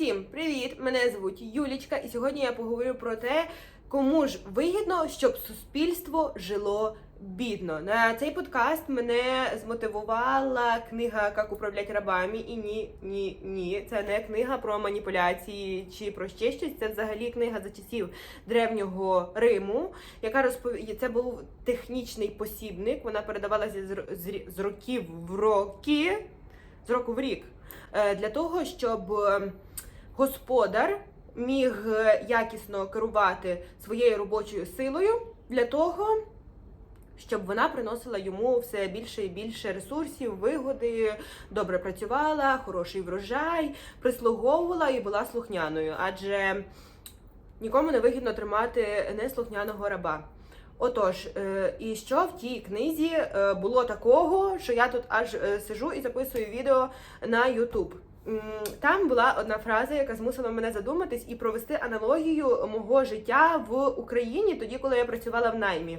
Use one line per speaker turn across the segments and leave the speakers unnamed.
Всім привіт! Мене звуть Юлічка, і сьогодні я поговорю про те, кому ж вигідно, щоб суспільство жило бідно. На цей подкаст мене змотивувала книга Як управляти рабами. І ні, ні, ні. Це не книга про маніпуляції чи про ще щось. Це взагалі книга за часів древнього Риму, яка розповідає, це був технічний посібник. Вона передавалася з, років в роки, з року в рік. Е, Для того, щоб господар міг е, якісно керувати своєю робочою силою для того, щоб вона приносила йому все більше і більше ресурсів, вигоди, добре працювала, хороший врожай, прислуговувала і була слухняною, адже нікому не вигідно тримати неслухняного раба. Отож, е, і що в тій книзі е, було такого, що я тут аж сижу і записую відео на YouTube. Там була одна фраза, яка змусила мене задуматись і провести аналогію мого життя в Україні, тоді, коли я працювала в наймі.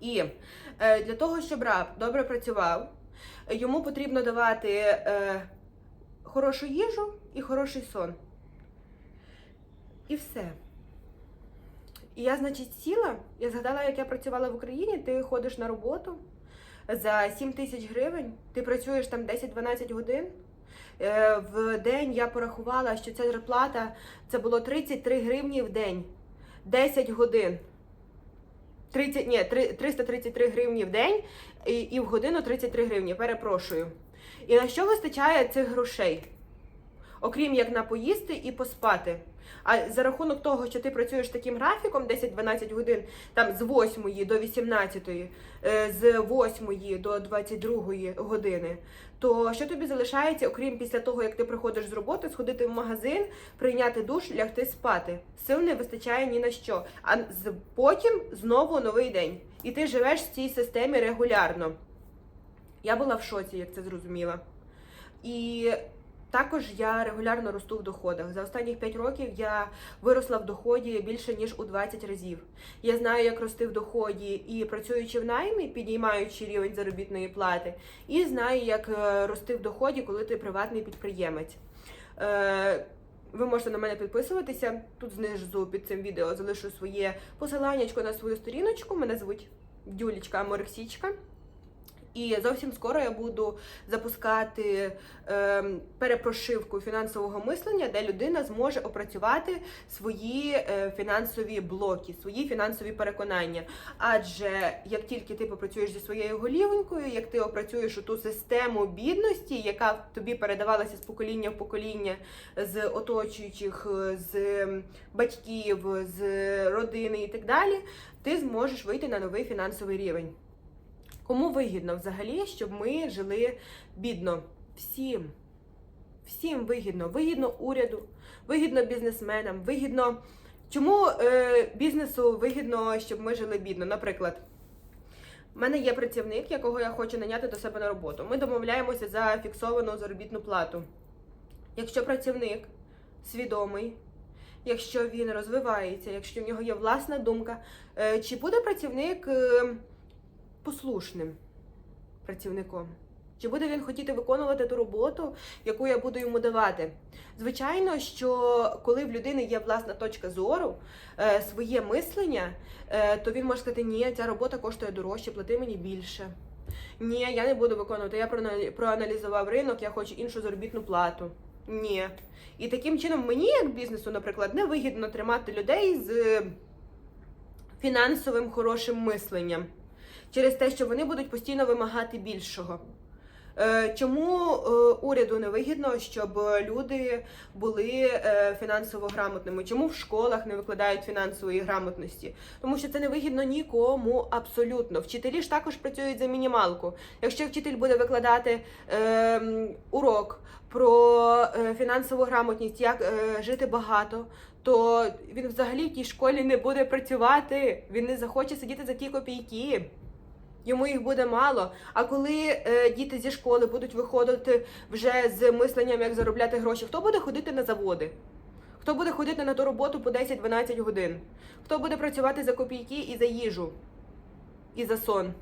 І е, для того, щоб раб добре працював, йому потрібно давати е, хорошу їжу і хороший сон. І все. І я, значить, сіла, я згадала, як я працювала в Україні, ти ходиш на роботу за 7 тисяч гривень, ти працюєш там 10-12 годин. Е, В день я порахувала, що ця зарплата це було 33 гривні в день, 10 годин. 30, ні, 333 гривні в день і, і в годину 33 гривні, перепрошую. І на що вистачає цих грошей? Окрім як на поїсти і поспати. А за рахунок того, що ти працюєш таким графіком 10-12 годин, там з 8 до 18, е, з 8 до 22 години, то що тобі залишається, окрім після того, як ти приходиш з роботи, сходити в магазин, прийняти душ, лягти спати. Сил не вистачає ні на що. А потім знову новий день. І ти живеш в цій системі регулярно. Я була в шоці, як це зрозуміла. І також я регулярно росту в доходах. За останні 5 років я виросла в доході більше ніж у 20 разів. Я знаю, як рости в доході і працюючи в наймі, підіймаючи рівень заробітної плати, і знаю, як е, рости в доході, коли ти приватний підприємець. Е, Ви можете на мене підписуватися. Тут знизу під цим відео залишу своє посиланнячко на свою сторіночку. Мене звуть Дюлічка Аморексічка. І зовсім скоро я буду запускати ем, перепрошивку фінансового мислення, де людина зможе опрацювати свої е, фінансові блоки, свої фінансові переконання. Адже як тільки ти попрацюєш зі своєю голівонькою, як ти опрацюєш ту систему бідності, яка тобі передавалася з покоління в покоління, з оточуючих, е, з батьків, з родини і так далі, ти зможеш вийти на новий фінансовий рівень. Кому вигідно взагалі, щоб ми жили бідно? Всім. Всім вигідно. Вигідно уряду, вигідно бізнесменам, вигідно. Чому е, бізнесу вигідно, щоб ми жили бідно? Наприклад, в мене є працівник, якого я хочу наняти до себе на роботу. Ми домовляємося за фіксовану заробітну плату. Якщо працівник свідомий, якщо він розвивається, якщо в нього є власна думка, е, чи буде працівник. Е, послушним працівником? Чи буде він хотіти виконувати ту роботу, яку я буду йому давати? Звичайно, що коли в людини є власна точка зору, е, своє мислення, е, то він може сказати, ні, ця робота коштує дорожче, плати мені більше. Ні, я не буду виконувати. Я проаналізував ринок, я хочу іншу заробітну плату. Ні. І таким чином мені, як бізнесу, наприклад, не вигідно тримати людей з фінансовим хорошим мисленням через те, що вони будуть постійно вимагати більшого. Е, Чому е, уряду не вигідно, щоб люди були е, фінансово грамотними? Чому в школах не викладають фінансової грамотності? Тому що це не вигідно нікому абсолютно. Вчителі ж також працюють за мінімалку. Якщо вчитель буде викладати е, урок про фінансову грамотність, як е, жити багато, то він взагалі в тій школі не буде працювати. Він не захоче сидіти за ті копійки. Йому їх буде мало. А коли е, діти зі школи будуть виходити вже з мисленням, як заробляти гроші, хто буде ходити на заводи? Хто буде ходити на ту роботу по 10-12 годин? Хто буде працювати за копійки і за їжу, і за сон?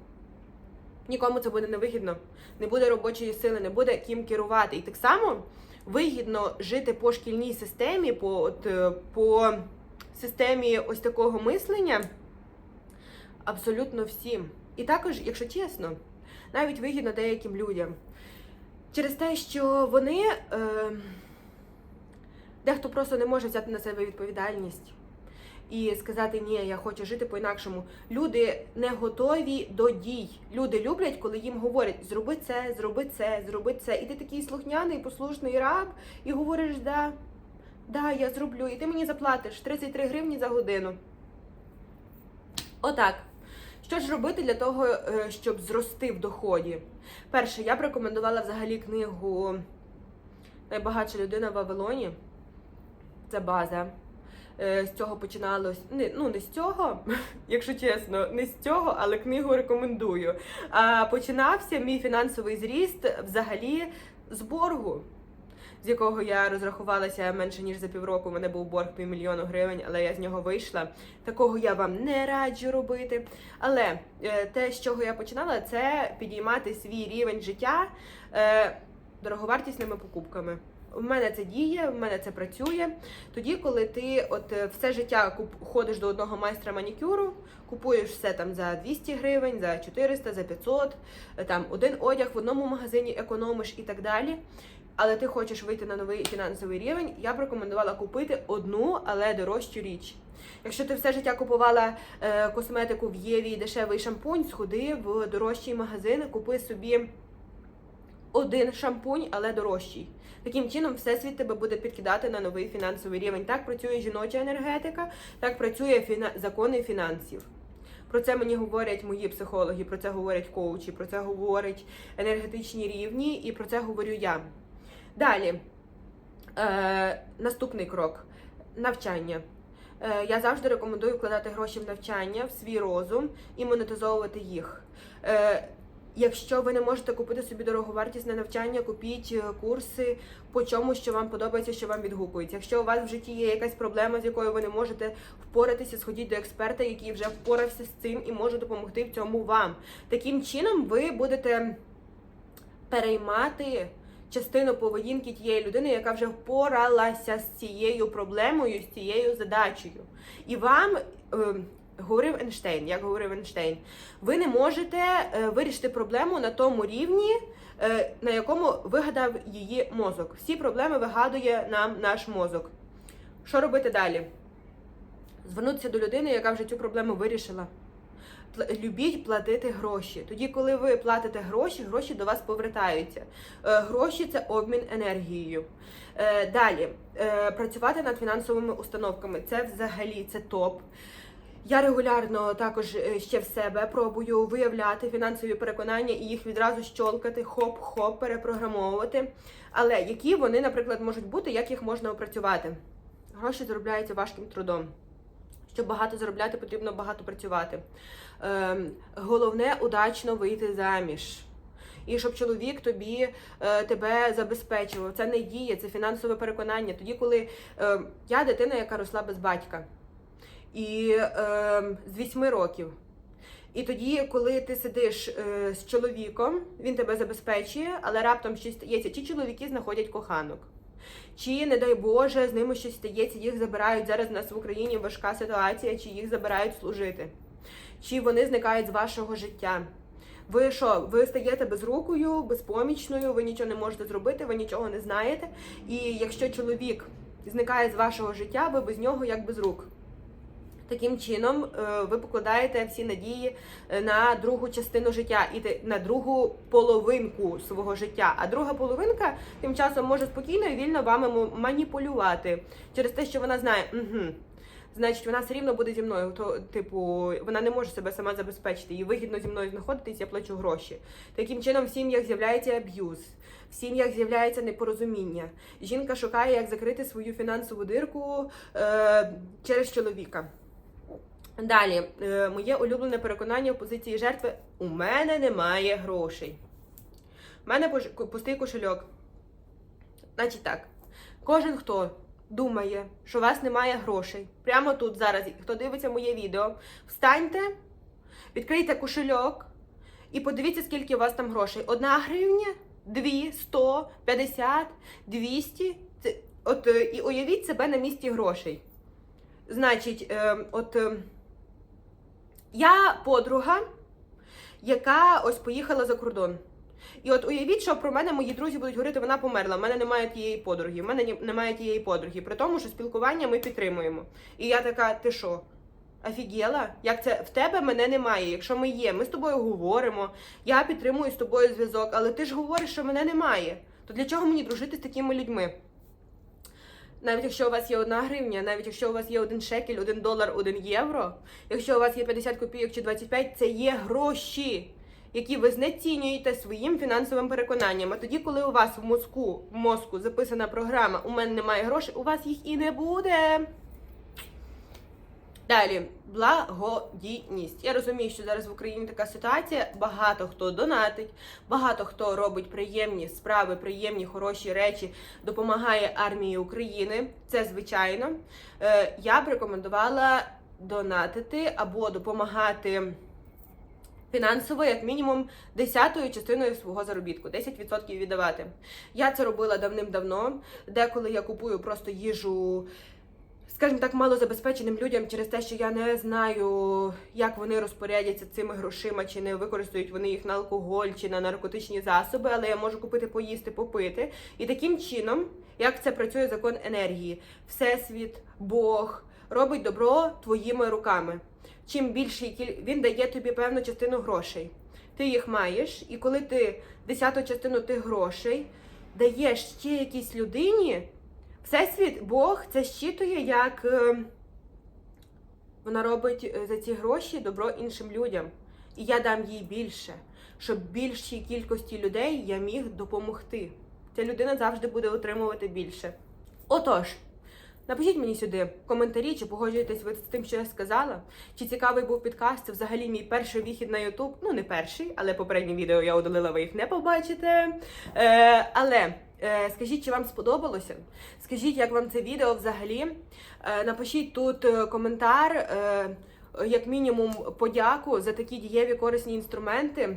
Нікому це буде невигідно. Не буде робочої сили, не буде ким керувати. І так само вигідно жити по шкільній системі, по, от, е, по системі ось такого мислення абсолютно всім. І також, якщо чесно, навіть вигідно деяким людям. Через те, що вони е, дехто просто не може взяти на себе відповідальність і сказати, ні, я хочу жити по-інакшому. Люди не готові до дій. Люди люблять, коли їм говорять, зроби це, зроби це, зроби це. І ти такий слухняний, послушний раб, і говориш, да, да, я зроблю, і ти мені заплатиш 33 гривні за годину. Отак. Що ж робити для того, е, щоб зрости в доході? Перше, я б рекомендувала взагалі книгу Найбагатша людина в Вавилоні. Це база. Е, З цього починалось. Ну, не з цього, якщо чесно, не з цього, але книгу рекомендую. А починався мій фінансовий зріст взагалі з боргу, з якого я розрахувалася менше ніж за півроку. У мене був борг півмільйону гривень, але я з нього вийшла. Такого я вам не раджу робити. Але е, те, з чого я починала, це підіймати свій рівень життя е, дороговартісними покупками. В мене це діє, в мене це працює. Тоді, коли ти от е, все життя куп- ходиш до одного майстра манікюру, купуєш все там за 200 гривень, за 400, за 500, е, там один одяг в одному магазині економиш і так далі. Але ти хочеш вийти на новий фінансовий рівень, я б рекомендувала купити одну, але дорожчу річ. Якщо ти все життя купувала е, косметику в Єві дешевий шампунь, сходи в дорожчий магазин, купи собі один шампунь, але дорожчий. Таким чином, всесвіт тебе буде підкидати на новий фінансовий рівень. Так працює жіноча енергетика, так працює фіна... закони фінансів. Про це мені говорять мої психологи, про це говорять коучі, про це говорять енергетичні рівні, і про це говорю я. Далі, е, наступний крок навчання. Е, я завжди рекомендую вкладати гроші в навчання, в свій розум і монетизовувати їх. Е, Якщо ви не можете купити собі дороговартісне навчання, купіть е, курси по чому, що вам подобається, що вам відгукується. Якщо у вас в житті є якась проблема, з якою ви не можете впоратися, сходіть до експерта, який вже впорався з цим і може допомогти в цьому вам. Таким чином, ви будете переймати частину поведінки тієї людини, яка вже впоралася з цією проблемою, з цією задачею. І вам. е, Говорив Ейнштейн, як говорив Ейнштейн, ви не можете е, вирішити проблему на тому рівні, е, на якому вигадав її мозок. Всі проблеми вигадує нам наш мозок. Що робити далі? Звернутися до людини, яка вже цю проблему вирішила. Любіть платити гроші. Тоді, коли ви платите гроші, гроші до вас повертаються. Е, Гроші це обмін енергією. Е, Далі Е, працювати над фінансовими установками. Це взагалі це топ. Я регулярно також ще в себе пробую виявляти фінансові переконання і їх відразу щолкати, хоп-хоп, перепрограмовувати. Але які вони, наприклад, можуть бути, як їх можна опрацювати? Гроші заробляються важким трудом. Щоб багато заробляти, потрібно багато працювати. Ем, головне удачно вийти заміж. І щоб чоловік тобі е, тебе забезпечував. Це не діє, це фінансове переконання. Тоді, коли е, я дитина, яка росла без батька, і е, з 8 років. І тоді, коли ти сидиш е, з чоловіком, він тебе забезпечує, але раптом щось стається, чи чоловіки знаходять коханок. Чи, не дай Боже, з ними щось стається, їх забирають зараз у нас в Україні важка ситуація, чи їх забирають служити, чи вони зникають з вашого життя. Ви що, ви стаєте безрукою, безпомічною, ви нічого не можете зробити, ви нічого не знаєте. І якщо чоловік зникає з вашого життя, ви без нього як без рук. Таким чином, е, ви покладаєте всі надії е, на другу частину життя і на другу половинку свого життя. А друга половинка тим часом може спокійно і вільно вами маніпулювати через те, що вона знає, угу, значить, вона все рівно буде зі мною. То, типу, вона не може себе сама забезпечити. Їй вигідно зі мною знаходитись, я плачу гроші. Таким чином, в сім'ях з'являється аб'юз. В сім'ях з'являється непорозуміння. Жінка шукає, як закрити свою фінансову дирку е, через чоловіка. Далі, е, моє улюблене переконання в позиції жертви: у мене немає грошей. У мене пустий кошельок. Значить так, кожен, хто думає, що у вас немає грошей, прямо тут зараз, хто дивиться моє відео, встаньте, відкрийте кошельок і подивіться, скільки у вас там грошей. Одна гривня, 2, 100, 50, 200. Це, от, е, і уявіть себе на місці грошей. Значить, е, от е, я подруга, яка ось поїхала за кордон. І от уявіть, що про мене мої друзі будуть говорити, вона померла. в мене немає тієї подруги, в мене немає тієї подруги. При тому, що спілкування ми підтримуємо. І я така, ти що? Офігела? Як це в тебе мене немає? Якщо ми є, ми з тобою говоримо, я підтримую з тобою зв'язок, але ти ж говориш, що мене немає. То для чого мені дружити з такими людьми? Навіть якщо у вас є одна гривня, навіть якщо у вас є один шекель, один долар, один євро, якщо у вас є 50 копійок чи 25, це є гроші, які ви знецінюєте своїм фінансовим переконанням. А тоді, коли у вас в мозку, в мозку записана програма У мене немає грошей, у вас їх і не буде. Далі, благодійність. Я розумію, що зараз в Україні така ситуація. Багато хто донатить, багато хто робить приємні справи, приємні хороші речі, допомагає армії України. Це звичайно. Е, Я б рекомендувала донатити або допомагати. Фінансово, як мінімум, десятою частиною свого заробітку, 10% віддавати. Я це робила давним-давно. Деколи я купую просто їжу скажімо так, малозабезпеченим людям через те, що я не знаю, як вони розпорядяться цими грошима, чи не використають вони їх на алкоголь чи на наркотичні засоби, але я можу купити, поїсти, попити. І таким чином, як це працює закон енергії, всесвіт, Бог робить добро твоїми руками. Чим більший він дає тобі певну частину грошей. Ти їх маєш, і коли ти десяту частину тих грошей даєш ще якійсь людині. Всесвіт, Бог це щитує, як е, вона робить е, за ці гроші добро іншим людям. І я дам їй більше, щоб більшій кількості людей я міг допомогти. Ця людина завжди буде отримувати більше. Отож, напишіть мені сюди коментарі, чи погоджуєтесь ви з тим, що я сказала. Чи цікавий був підкаст? Це взагалі мій перший вихід на Ютуб. Ну, не перший, але попереднє відео я удалила, ви їх не побачите. Е, але. Е, Скажіть, чи вам сподобалося? Скажіть, як вам це відео взагалі? Е, Напишіть тут е, коментар, як мінімум, подяку за такі дієві корисні інструменти.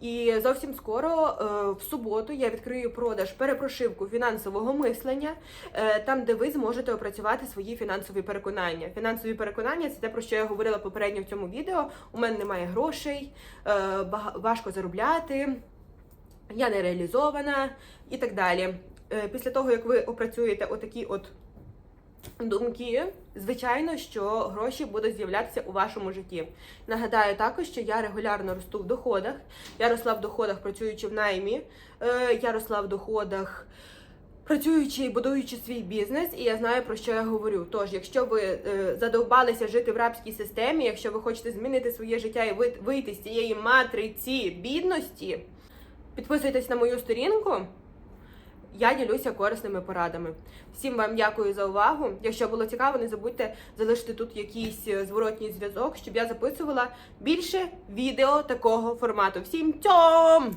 І зовсім скоро, е, в суботу, я відкрию продаж перепрошивку фінансового мислення, е, там, де ви зможете опрацювати свої фінансові переконання. Фінансові переконання це те, про що я говорила попередньо в цьому відео. У мене немає грошей, е, важко заробляти я не реалізована і так далі. Після того, як ви опрацюєте отакі от думки, звичайно, що гроші будуть з'являтися у вашому житті. Нагадаю також, що я регулярно росту в доходах. Я росла в доходах, працюючи в наймі, Е, я росла в доходах. Працюючи і будуючи свій бізнес, і я знаю про що я говорю. Тож, якщо ви е, задовбалися жити в рабській системі, якщо ви хочете змінити своє життя і ви- вийти з цієї матриці бідності, Підписуйтесь на мою сторінку. Я ділюся корисними порадами. Всім вам дякую за увагу. Якщо було цікаво, не забудьте залишити тут якийсь е, зворотній зв'язок, щоб я записувала більше відео такого формату. Всім цьом!